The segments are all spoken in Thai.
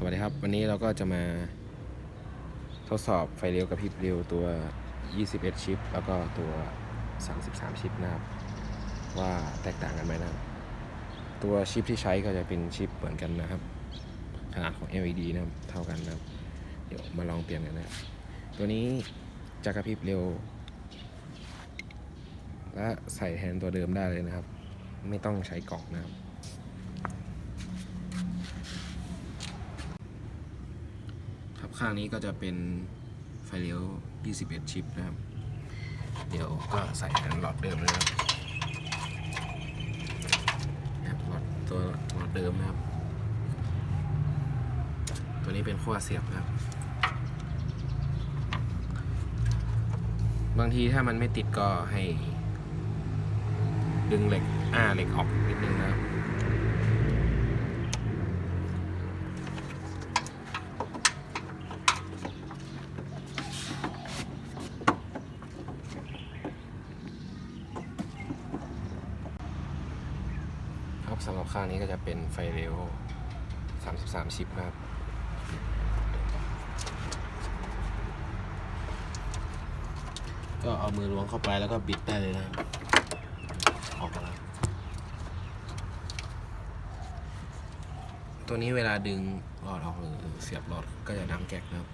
สวัสดีครับ วันนี้เราก็จะมาทดสอบไฟเร็วกับพริบเร็วตัว 21 ชิป แล้วก็ตัว 33 ชิปนะครับ ว่าแตกต่างกันไหมนะครับ ตัวชิปที่ใช้ก็จะเป็นชิปเหมือนกันนะครับ ขนาดของ LED นะครับ เท่ากันนะครับ เดี๋ยวมาลองเปลี่ยนกันนะครับตัวนี้จะกระพริบเร็ว และใส่แทนตัวเดิมได้เลยนะครับ ไม่ต้องใช้กล่องนะครับ ครับ ข้างนี้ก็จะเป็นไฟเลี้ยว 21 ชิปนะครับ เดี๋ยวก็ใส่แทนหลอดเดิมเลยครับนะครับหลอดตัวหลอดเดิมนะครับ ตัวนี้เป็นขั้วเสียบนะครับ บางทีถ้ามันไม่ติดก็ให้ ดึงเหล็กอ้าเหล็กออกนิดนึงนะครับ ครับสำหรับข้างนี้ก็จะเป็นไฟเร็ว33 ชิปนะครับก็เอามือล้วงเข้าไปแล้วก็บิดได้เลยนะออกมาแล้วตัวนี้เวลาดึงหลอดออกหรือเสียบหลอดก็จะดังแก๊กนะครับ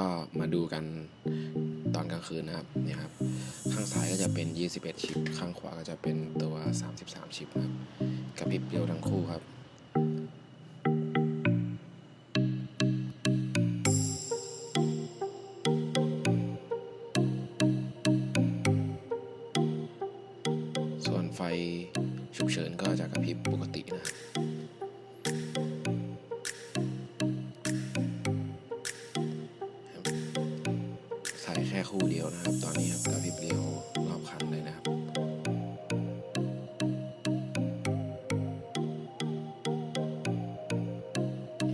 ก็มาดูกันตอนกลางคืนนะครับเนี่ยครับ ข้างซ้ายก็จะเป็น 21 ชิป ข้างขวาก็จะเป็นตัว 33 ชิปนะครับกระพริบเร็วทั้งคู่ครับส่วนไฟฉุกเฉินก็จะกระพริบปกตินะครับ ค่คู่เดียวนะครับ ตอนนี้ครับกระพริบเร็วรอบคันเลยนะครับเ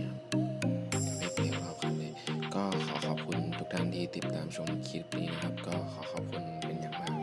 รับกระพริบเร็วรอบคันเลยก็ขอขอบคุณทุกท่านที่ติดตามชมคลิปนี้นะครับ ก็ขอขอบคุณเป็นอย่างมาก